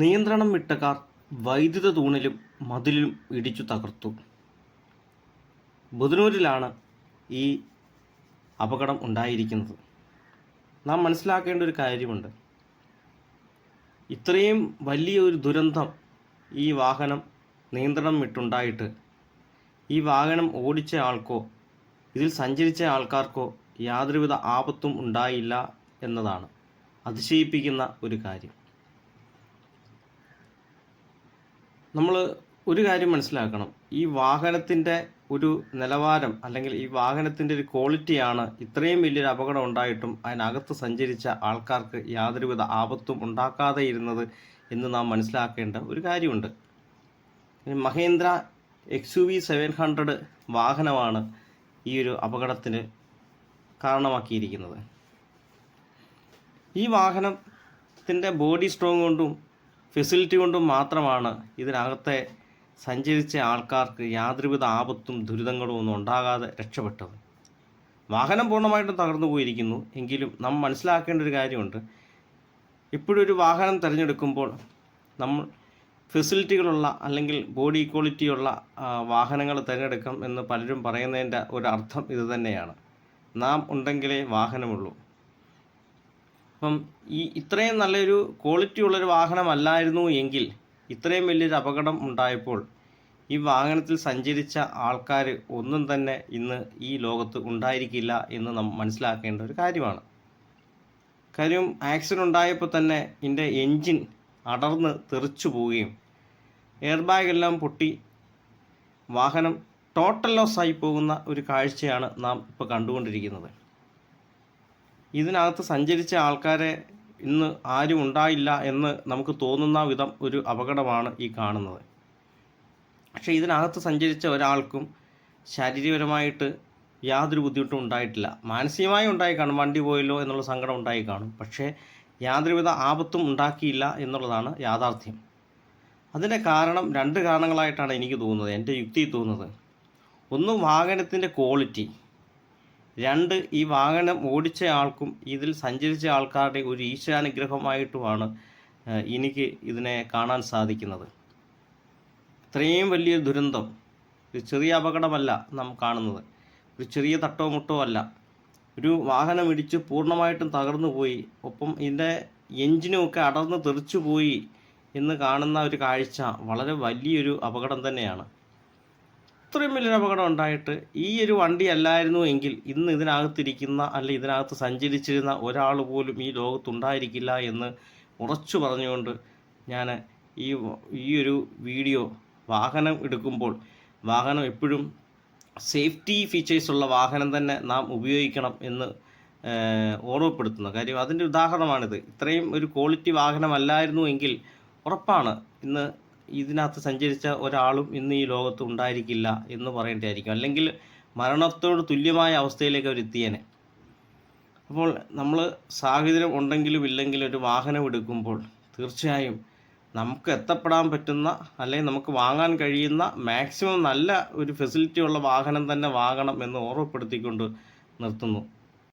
നിയന്ത്രണം വിട്ട കാർ വൈദ്യുത തൂണിലും മതിലും ഇടിച്ചു തകർത്തു. ബുധനൂരിലാണ് ഈ അപകടം ഉണ്ടായിരിക്കുന്നത്. നാം മനസ്സിലാക്കേണ്ട ഒരു കാര്യമുണ്ട്. ഇത്രയും വലിയൊരു ദുരന്തം ഈ വാഹനം നിയന്ത്രണം വിട്ടുണ്ടായിട്ട് ഈ വാഹനം ഓടിച്ച ആൾക്കോ ഇതിൽ സഞ്ചരിച്ച ആൾക്കാർക്കോ യാതൊരുവിധ ആപത്തും ഉണ്ടായില്ല എന്നതാണ് അതിശയിപ്പിക്കുന്ന ഒരു കാര്യം. നമ്മൾ ഒരു കാര്യം മനസ്സിലാക്കണം. ഈ വാഹനത്തിന്റെ ഒരു നിലവാരം അല്ലെങ്കിൽ ഈ വാഹനത്തിന്റെ ഒരു ക്വാളിറ്റിയാണ് ഇത്രയും വലിയൊരു അപകടം ഉണ്ടായിട്ടും അതിനകത്ത് സഞ്ചരിച്ച ആൾക്കാർക്ക് യാതൊരുവിധ ആപത്തും ഉണ്ടാക്കാതെ ഇരുന്നത് എന്ന് നാം മനസ്സിലാക്കേണ്ട ഒരു കാര്യമുണ്ട്. Mahindra X U V seven hundred വാഹനമാണ് ഈ ഒരു അപകടത്തിന് കാരണമാക്കിയിരിക്കുന്നത്. ഈ വാഹനത്തിന്റെ ബോഡി സ്ട്രോങ് കൊണ്ടും ഫെസിലിറ്റി കൊണ്ടും മാത്രമാണ് ഇതിനകത്തെ സഞ്ചരിച്ച ആൾക്കാർക്ക് യാതൊരുവിധ ആപത്തും ദുരിതങ്ങളും ഒന്നും ഉണ്ടാകാതെ രക്ഷപ്പെട്ടത്. വാഹനം പൂർണമായിട്ടും തകർന്നു പോയിരിക്കുന്നു. എങ്കിലും നാം മനസ്സിലാക്കേണ്ട ഒരു കാര്യമുണ്ട്. ഇപ്പോഴൊരു വാഹനം തിരഞ്ഞെടുക്കുമ്പോൾ നമ്മൾ ഫെസിലിറ്റികളുള്ള അല്ലെങ്കിൽ ബോഡി ക്വാളിറ്റിയുള്ള വാഹനങ്ങൾ തിരഞ്ഞെടുക്കാം എന്ന് പലരും പറയുന്നതിന്റെ ഒരു അർത്ഥം ഇത് തന്നെയാണ്. നാം ഉണ്ടെങ്കിലേ വാഹനമുള്ളൂ. അപ്പം ഈ ഇത്രയും നല്ലൊരു ക്വാളിറ്റി ഉള്ളൊരു വാഹനമല്ലായിരുന്നു എങ്കിൽ ഇത്രയും വലിയൊരു അപകടം ഉണ്ടായപ്പോൾ ഈ വാഹനത്തിൽ സഞ്ചരിച്ച ആൾക്കാർ ഒന്നും തന്നെ ഇന്ന് ഈ ലോകത്ത് ഉണ്ടായിരിക്കില്ല എന്ന് നാം മനസ്സിലാക്കേണ്ട ഒരു കാര്യമാണ്. കാര്യം ആക്സിഡന്റ് ഉണ്ടായപ്പോൾ തന്നെ ഇതിന്റെ എൻജിൻ അടർന്ന് തെറിച്ചു പോവുകയും എയർ ബാഗ് എല്ലാം പൊട്ടി വാഹനം ടോട്ടൽ ലോസ് ആയി പോകുന്ന ഒരു കാഴ്ചയാണ് നാം ഇപ്പോൾ കണ്ടുകൊണ്ടിരിക്കുന്നത്. ഇതിനകത്ത് സഞ്ചരിച്ച ആൾക്കാരെ ഇന്ന് ആരും ഉണ്ടായില്ല എന്ന് നമുക്ക് തോന്നുന്ന വിധം ഒരു അപകടമാണ് ഈ കാണുന്നത്. പക്ഷേ ഇതിനകത്ത് സഞ്ചരിച്ച ഒരാൾക്കും ശാരീരികപരമായിട്ട് യാതൊരു ബുദ്ധിമുട്ടും ഉണ്ടായിട്ടില്ല. മാനസികമായി ഉണ്ടായി കാണും വണ്ടി പോയല്ലോ എന്നുള്ള സങ്കടം ഉണ്ടായി കാണും. പക്ഷേ യാതൊരുവിധ ആപത്തും ഉണ്ടാക്കിയില്ല എന്നുള്ളതാണ് യാഥാർത്ഥ്യം. അതിന്റെ കാരണം രണ്ട് കാരണങ്ങളായിട്ടാണ് എനിക്ക് തോന്നുന്നത് എന്റെ യുക്തി തോന്നുന്നത്. ഒന്ന് വാഹനത്തിന്റെ ക്വാളിറ്റി. രണ്ട് ഈ വാഹനം ഓടിച്ച ആൾക്കും ഇതിൽ സഞ്ചരിച്ച ആൾക്കാരുടെ ഒരു ഈശ്വരാനുഗ്രഹമായിട്ടുമാണ് എനിക്ക് ഇതിനെ കാണാൻ സാധിക്കുന്നത്. ഇത്രയും വലിയ ദുരന്തം ഒരു ചെറിയ അപകടമല്ല നാം കാണുന്നത്. ഒരു ചെറിയ തട്ടോ മുട്ടോ അല്ല. ഒരു വാഹനം ഇടിച്ച് പൂർണമായിട്ടും തകർന്നു പോയി ഒപ്പം ഇതിന്റെ എഞ്ചിനുമൊക്കെ അടർന്ന് തെറിച്ചു പോയി എന്ന് കാണുന്ന ഒരു കാഴ്ച വളരെ വലിയൊരു അപകടം തന്നെയാണ്. ഇത്രയും വലിയൊരു അപകടം ഉണ്ടായിട്ട് ഈ ഒരു വണ്ടി അല്ലായിരുന്നു എങ്കിൽ ഇന്ന് ഇതിനകത്തിരിക്കുന്ന അല്ലെ ഇതിനകത്ത് സഞ്ചരിച്ചിരുന്ന ഒരാൾ പോലും ഈ ലോകത്തുണ്ടായിരിക്കില്ല എന്ന് ഉറച്ചു പറഞ്ഞുകൊണ്ട് ഞാൻ ഈ ഈ ഒരു വീഡിയോ വാഹനം എടുക്കുമ്പോൾ വാഹനം എപ്പോഴും സേഫ്റ്റി ഫീച്ചേഴ്സ് ഉള്ള വാഹനം തന്നെ നാം ഉപയോഗിക്കണം എന്ന് ഓർമ്മപ്പെടുത്തുന്നു. കാര്യം അതിന്റെ ഉദാഹരണമാണിത്. ഇത്രയും ഒരു ക്വാളിറ്റി വാഹനമല്ലായിരുന്നു എങ്കിൽ ഉറപ്പാണ്. ഇന്ന് ഇതിനകത്ത് സഞ്ചരിച്ച ഒരാളും ഇന്ന് ഈ ലോകത്ത് ഉണ്ടായിരിക്കില്ല എന്ന് പറയേണ്ടതായിരിക്കും. അല്ലെങ്കിൽ മരണത്തോട് തുല്യമായ അവസ്ഥയിലേക്ക് അവർ എത്തിയേനെ. അപ്പോൾ നമ്മൾ സാഹചര്യം ഉണ്ടെങ്കിലും ഇല്ലെങ്കിലും ഒരു വാഹനം എടുക്കുമ്പോൾ തീർച്ചയായും നമുക്ക് എത്തപ്പെടാൻ പറ്റുന്ന അല്ലെങ്കിൽ നമുക്ക് വാങ്ങാൻ കഴിയുന്ന മാക്സിമം നല്ല ഒരു ഫെസിലിറ്റി ഉള്ള വാഹനം തന്നെ വാങ്ങണം എന്ന് ഓർമ്മപ്പെടുത്തിക്കൊണ്ട് നിർത്തുന്നു.